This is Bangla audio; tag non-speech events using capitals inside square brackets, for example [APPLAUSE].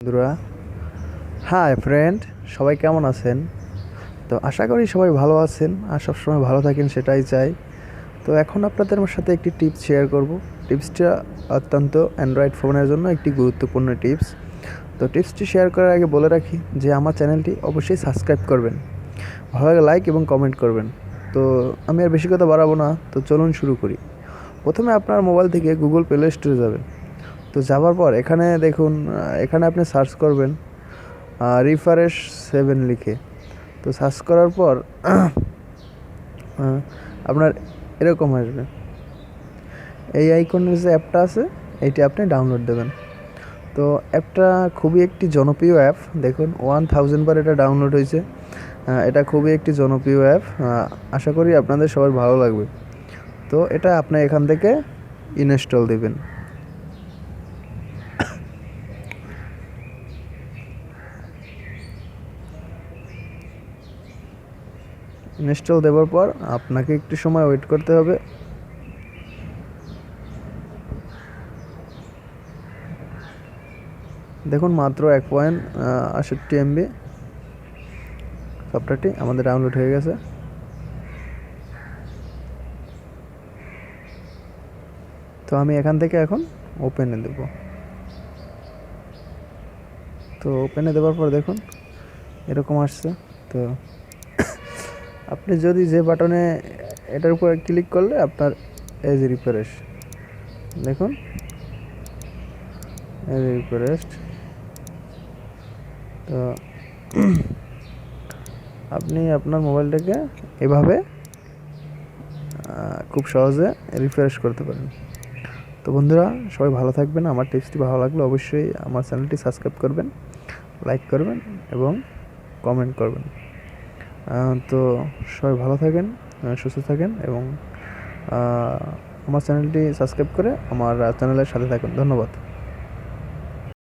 বন্ধুরা। হাই ফ্রেন্ড সবাই কেমন আছেন? তো আশা করি সবাই ভালো আছেন, আর সবসময় ভালো থাকেন সেটাই চাই। তো এখন আপনাদের আমার সাথে একটি টিপস শেয়ার করব। টিপসটা অত্যন্ত অ্যান্ড্রয়েড ফোনের জন্য একটি গুরুত্বপূর্ণ টিপস তো টিপসটি শেয়ার করার আগে বলে রাখি যে, আমার চ্যানেলটি অবশ্যই সাবস্ক্রাইব করবেন। ভালো লাগে লাইক এবং কমেন্ট করবেন। তো আমি আর বেশি কথা বাড়াবো না। তো চলুন শুরু করি। প্রথমে আপনার মোবাইল থেকে গুগল প্লে স্টোরে যাবেন। তো যাওয়ার পর এখানে দেখুন এখানে আপনি সার্চ করবেন রিফারেশ সেভেন লিখে। তো সার্চ করার পর [CLEARS THROAT] আপনার এরকম আসবে। এই আইকনের যে অ্যাপটা আছে, এইটি আপনি ডাউনলোড দেবেন। তো অ্যাপটা খুবই একটি জনপ্রিয় অ্যাপ দেখুন ওয়ান থাউজেন্ড বার এটা ডাউনলোড হয়েছে। এটা খুবই একটি জনপ্রিয় অ্যাপ আশা করি আপনাদের সবার ভালো লাগবে। তো এটা আপনি এখান থেকে ইনস্টল দেবেন। ইনস্টল দেওয়ার পর আপনাকে একটু সময় ওয়েট করতে হবে। দেখুন, মাত্র এক পয়েন্ট আষট্টি এমবি সফটওয়্যারটি আমাদের ডাউনলোড হয়ে গেছে। তো আমি এখান থেকে এখন ওপেনে দেব। তো ওপেনে দেওয়ার পর দেখুন, এরকম আসছে। তো আপনি যদি যে বাটনে এটার উপর ক্লিক করলে আপনার এজ রিফ্রেশ দেখুন এজ রিফ্রেশ তো [CLEARS THROAT] আপনি আপনার মোবাইলটাকে এভাবে খুব সহজে রিফ্রেশ করতে পারেন। তো বন্ধুরা, সবাই ভালো থাকবেন। আমার টিপসটি ভালো লাগলে অবশ্যই আমার চ্যানেলটি সাবস্ক্রাইব করবেন লাইক করবেন এবং কমেন্ট করবেন। তো সবাই ভালো থাকেন সুস্থ থাকেন এবং আমার চ্যানেলটি সাবস্ক্রাইব করে আমার চ্যানেলের সাথে থাকুন। ধন্যবাদ।